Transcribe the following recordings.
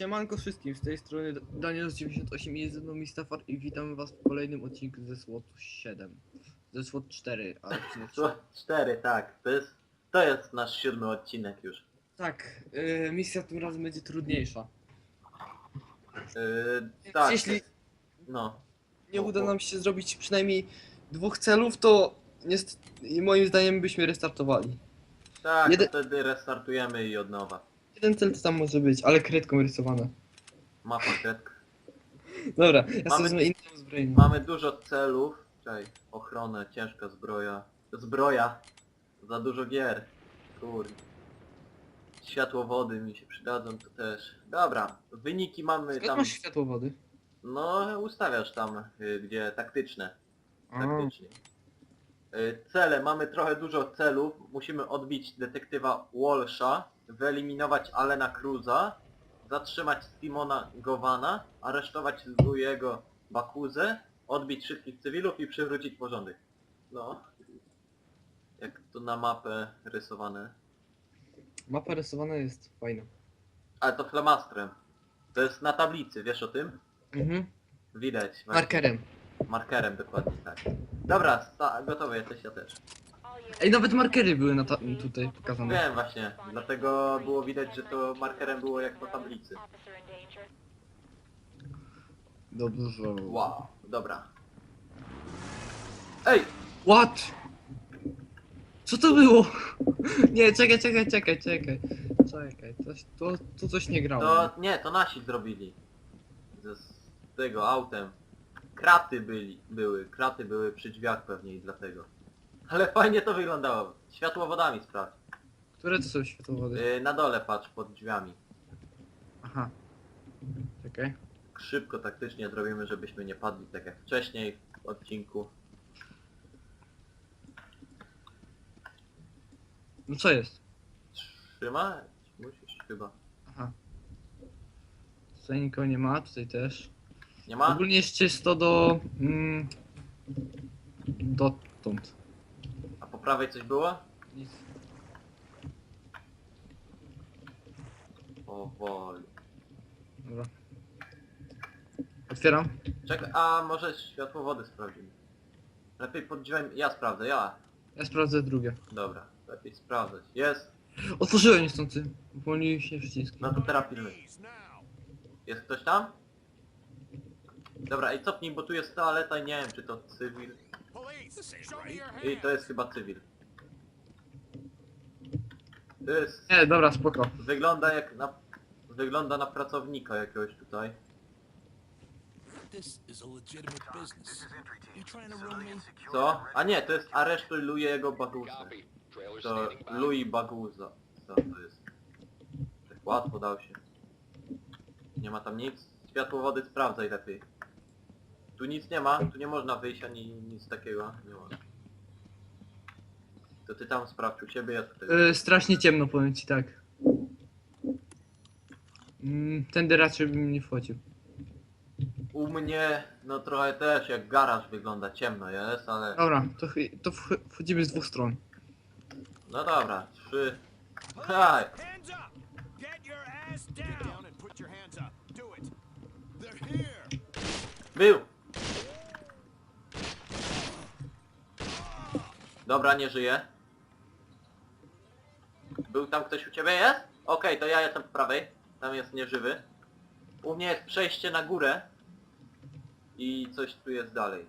Siemanko wszystkim, z tej strony Daniel98 i jest ze mną Mistafar i witam was w kolejnym odcinku ze SWOT 7. Ze SWOT 4, ale odcinek Co? Cztery, tak. To jest, to jest nasz siódmy odcinek już. Tak, yy, misja tym razem będzie trudniejsza. Yy, tak. Jeśli No. nie uda nam się zrobić przynajmniej dwóch celów, to niestety, moim zdaniem byśmy restartowali. Tak, Jeden- to wtedy restartujemy i od nowa. Jeden cel to tam może być, ale kredką rysowane. Mapa kretka. Dobra, ja Mamy- sobie wezmę inną zbrojnię. Mamy dużo celów. Czekaj, ochronę, ciężka zbroja. Zbroja. Za dużo gier. Kurde. Światłowody mi się przydadzą, to też. Dobra, wyniki mamy Skąd tam. masz światłowody? No, ustawiasz tam, y, gdzie taktyczne. Taktycznie. Y, Cele, mamy trochę dużo celów. Musimy odbić detektywa Walsha, wyeliminować Alena Cruza, zatrzymać Simona Gowana, aresztować Louiego Bakuzę, odbić wszystkich cywilów i przywrócić porządek. No. Jak to na mapę rysowane. Mapa rysowana jest fajna. Ale to flamastrem. To jest na tablicy, wiesz o tym? Mhm. Widać. właśnie. Markerem. Markerem, dokładnie tak. Dobra, sta- gotowy jesteś, ja też. Ej, nawet markery były na ta tutaj pokazane. Wiem właśnie, dlatego było widać, że to markerem było jak po tablicy. Dobrze. Wow, dobra. Ej! What? Co to było? Nie, czekaj, czekaj, czekaj, czekaj. Czekaj, coś, to, to coś nie grało. To nie, to nasi zrobili. Ze z tego autem. Kraty byli, były, kraty były przy drzwiach pewnie i dlatego. Ale fajnie to wyglądało. Światłowodami sprawdź. Które to są światłowody? Yy, na dole patrz pod drzwiami. Aha. Czekaj. Szybko, taktycznie zrobimy, żebyśmy nie padli tak jak wcześniej w odcinku. No co jest? Trzymać? Musisz chyba. Aha. Tutaj nikogo nie ma, tutaj też. Nie ma? Ogólnie jest czysto do... Mm, dotąd. Prawej coś było? Nic. Powoli. Dobra. Otwieram. Czekaj, a może światłowody sprawdzimy. Lepiej pod drzwiami, ja sprawdzę, ja. Ja sprawdzę drugie. Dobra, lepiej sprawdzać. Jest. Otworzyłem niestety. Pomyliły się przyciski. No to teraz pilnuj. Jest ktoś tam? Dobra, i cofnij, bo tu jest toaleta i nie wiem, czy to cywil. I to jest chyba cywil. To jest... Nie, dobra, spoko. Wygląda jak na... Wygląda na pracownika jakiegoś tutaj. This is a legitimate business. You trying to ruin me? Co? A nie, to jest aresztuj Louiego Baguzę. To Louis Baguza. Co to jest? Tak łatwo dał się. Nie ma tam nic. Światłowody sprawdzaj lepiej. Tu nic nie ma, tu nie można wyjść ani nic takiego. Nie ma. To ty tam sprawdź u siebie, ja tutaj. Yy, strasznie ciemno, powiem ci tak. Mm, tędy raczej bym nie wchodził. U mnie, no trochę też jak garaż wygląda, ciemno jest, ale... Dobra, to, chy- to wch- wchodzimy z dwóch stron. No dobra, trzy... Haj! Hands up! Get your ass down! Get down and put your hands up. Do it. They're here. Był! Dobra, nie żyje. Był tam ktoś u ciebie jest? Okej, to ja jestem po prawej. Tam jest nieżywy. U mnie jest przejście na górę. I coś tu jest dalej.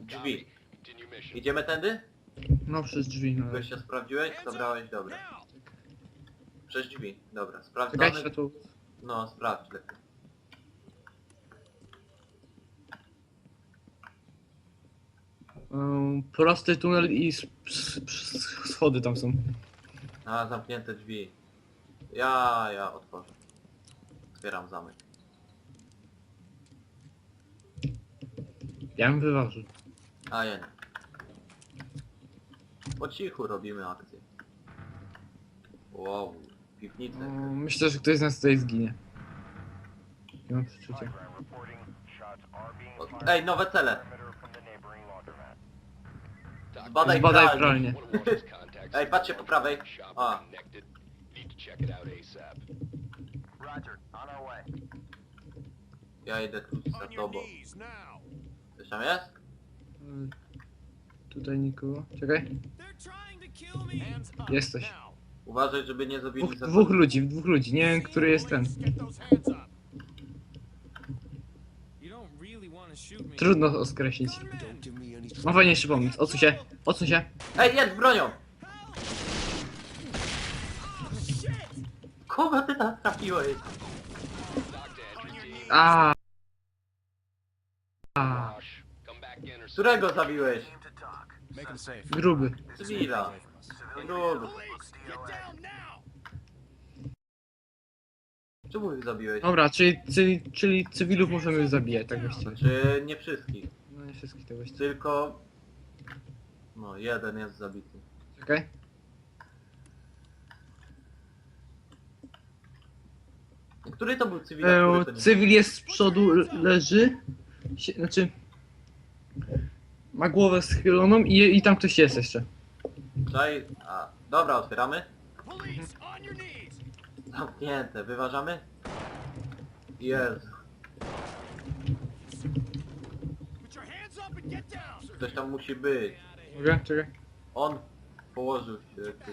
Drzwi. Idziemy tędy? No przez drzwi, no. Gościa sprawdziłeś? Zabrałeś? Dobra. Przez drzwi. Dobra, Czekaj, sprawdzamy. światło. No, sprawdź lepiej. Yy, prosty tunel i s- s- s- schody tam są. A, zamknięte drzwi. Ja, ja otworzę. Otwieram zamek. Ja bym wyważył. A, ja nie. Po cichu robimy akcję. Wow, piwnicy. No, myślę, że ktoś z nas tutaj zginie. Nie mam przeczucia. Ej, nowe cele! Tak. Badaj, Badaj pralnię. Ej, patrzcie po prawej. A. Ja idę tu za tobą. Coś tam jest? Mm, tutaj nikogo. Czekaj. Jesteś. Uważaj, żeby nie Dwóch, zabili dwóch ludzi, dwóch ludzi. Nie wiem, który jest ten. Trudno określić. Mam fajniejszy pomysł. Odsuń się. Odsuń się. Ej, jest z bronią! Kogo ty tam trafiłeś? A. A. Którego zabiłeś? Gruby. Cywila. Gruby. Czemu ich zabiłeś? Dobra, czyli, czyli, czyli cywilów możemy zabijać, tak właściwie. Czy nie wszystkich? No nie wszystkich tak właściwie. Tylko... No, jeden jest zabity. Czekaj. Który to był cywil? a który E, to nie? cywil jest z przodu, leży. Sie, znaczy... Ma głowę schyloną i, i tam ktoś jest jeszcze. Czaj... A, dobra, otwieramy. Police, on your knees. Zamknięte, wyważamy? Jezu, Put your hands up and get down. Ktoś tam musi być. Mogę? Czekaj. On położył się. tu.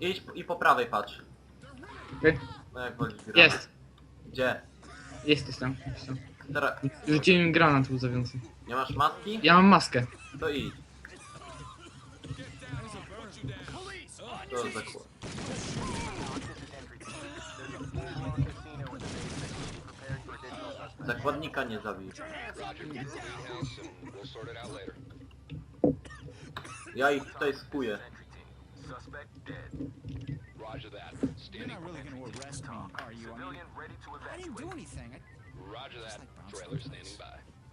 Idź i po prawej patrz. Okej. No jak wolisz. Jest. Gdzie? Jest tam. Teraz... Rzuciłem granat łzawiący. Nie masz maski? Ja mam maskę. To idź. Your za. Zakładnika nie zabij. Ja ich tutaj skuję. You're not really gonna arrest me, are you? I mean, I didn't do anything. I just like bounced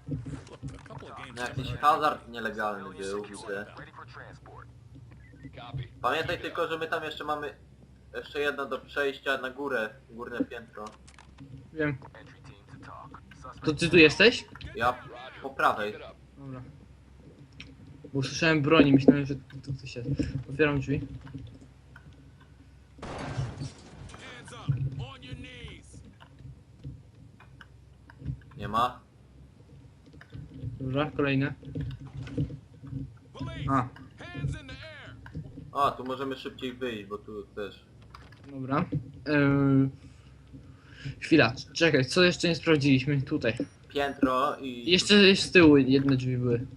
A couple of games. No jakiś hazard nielegalny był, widzę. Pamiętaj tylko, że my tam jeszcze mamy jeszcze jedno do przejścia na górę, górne piętro. Wiem. To ty tu jesteś? Ja po prawej. Dobra. Bo usłyszałem broni, myślałem, że tu ktoś jest. Otwieram drzwi. Hands up, on your knees. Nie ma. Dobra, kolejne. Police, A, hands in the air. O, tu możemy szybciej wyjść, bo tu też. dobra. Eee... Chwila, czekaj, co jeszcze nie sprawdziliśmy? Tutaj. Piętro i... Jeszcze z tyłu jedne drzwi były.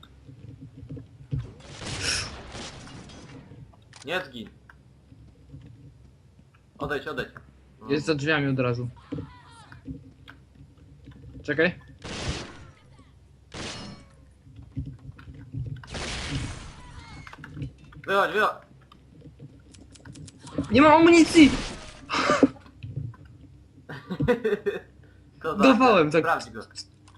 Nie zgin. Odejdź, odejdź. No. Jest za drzwiami od razu. Czekaj. Wychodź, wychodź! Nie mam amunicji! Za- Dawałem, tak. Sprawdź go.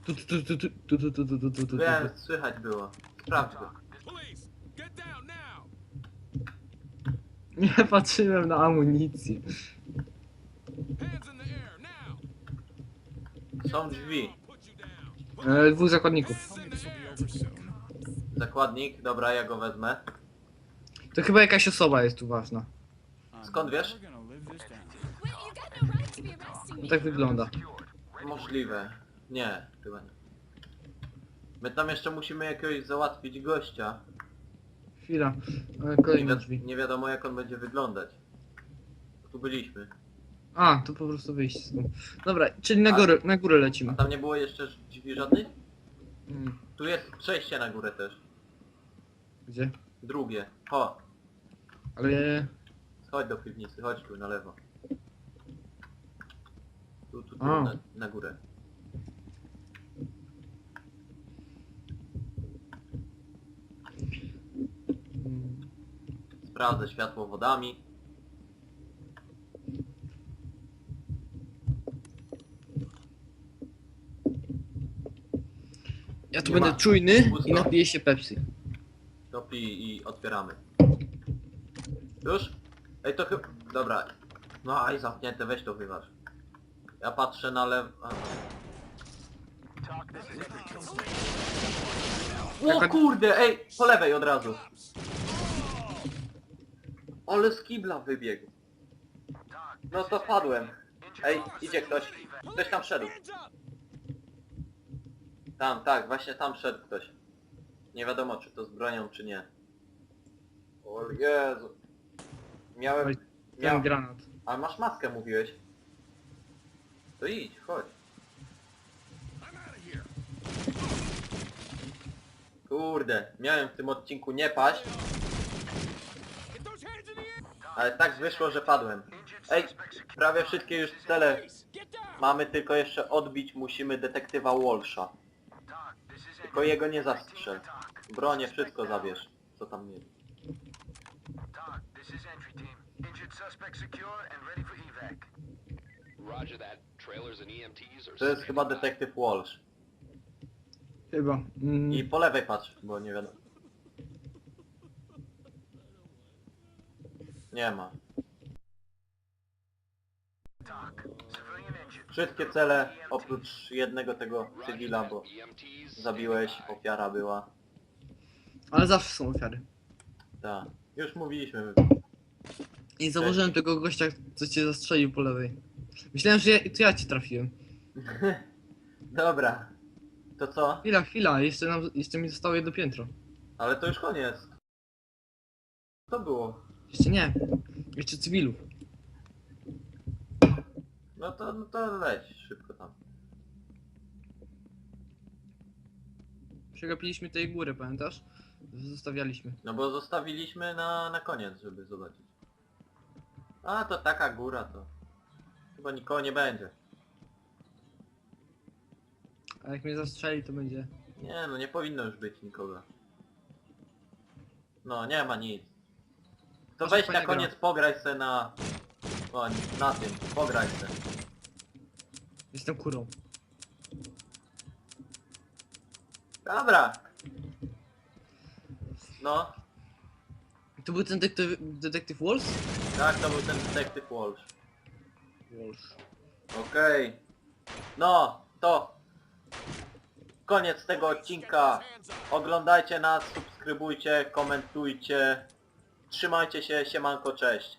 Tu, tu, tu, tu, tu, tu, tu, tu, tu, tu, tu, tu. Wiem, słychać było. Sprawdź go. Police, get down now. Nie patrzyłem na amunicję. Hands in the air now. Są drzwi. Put you down. E, dwóch zakładników. Hands in the air. Zakładnik, dobra, ja go wezmę. To chyba jakaś osoba jest tu ważna. Skąd wiesz? No tak wygląda. Możliwe. Nie, chyba nie. My tam jeszcze musimy jakiegoś załatwić gościa. Chwila. E, Nie, Kolejne wi drzwi. nie wiadomo jak on będzie wyglądać. Tu byliśmy. A, to po prostu wyjść stąd. Dobra, czyli na A- górę, na górę A lecimy. tam nie było jeszcze drzwi żadnych? Mm, Tu jest przejście na górę też. Gdzie? Drugie. Ho, Ale... chodź do piwnicy, chodź tu na lewo. Tu, tu, tu, A. na, na górę. Sprawdzę światłowodami. Ja tu Nie będę ma. czujny Pusto. i napiję się Pepsi. To pij i otwieramy. Już? Ej, to chyba... Dobra. No, aj zamknięte, weź to wyważ. Ja patrzę na lew... O kurde, ej, po lewej od razu. Ale z kibla wybiegł. No to padłem. Ej, idzie ktoś. Ktoś tam szedł. Hands up! Tam, tak, właśnie tam szedł ktoś. Nie wiadomo czy to z bronią czy nie. O Jezu. Miałem... Oj, Miał... Ten granat. Ale masz maskę mówiłeś. To idź, chodź. Kurde, miałem w tym odcinku nie paść, ale tak wyszło, że padłem. Ej, prawie wszystkie już cele mamy, tylko jeszcze odbić musimy detektywa Walsha. Tylko jego nie zastrzel. Bronię, wszystko zabierz, co tam mieli. Roger that. Are To jest chyba detektyw Walsh. Chyba. Mm, I po lewej patrz, bo nie wiadomo. Nie ma. Injured. Wszystkie cele oprócz jednego tego cywila, bo EMTs zabiłeś, ofiara była. Ale zawsze są ofiary. Tak. Już mówiliśmy. I założyłem tego gościa, co cię zastrzelił po lewej. Myślałem, że ja, to ja cię trafiłem. Dobra. To co? Chwila, chwila, jeszcze, nam, jeszcze mi zostało jedno piętro. Ale to już koniec. To było. Jeszcze nie. Jeszcze cywilów. No to, no to leć szybko tam. Przegapiliśmy tej góry, pamiętasz? Zostawialiśmy. No bo zostawiliśmy na, na koniec, żeby zobaczyć. A to taka góra to. Chyba nikogo nie będzie. A jak mnie zastrzeli, to będzie... Nie no, nie powinno już być nikogo. No, nie ma nic. To Może weź na koniec pograj se na... O, na tym, pograj se. Jestem kurą. Dobra. No, To był ten detektyw, detektyw Walls? tak to był ten detektyw Walsh. Walsh. Okej. No, to koniec tego odcinka. Oglądajcie nas, subskrybujcie, komentujcie. Trzymajcie się, siemanko, cześć.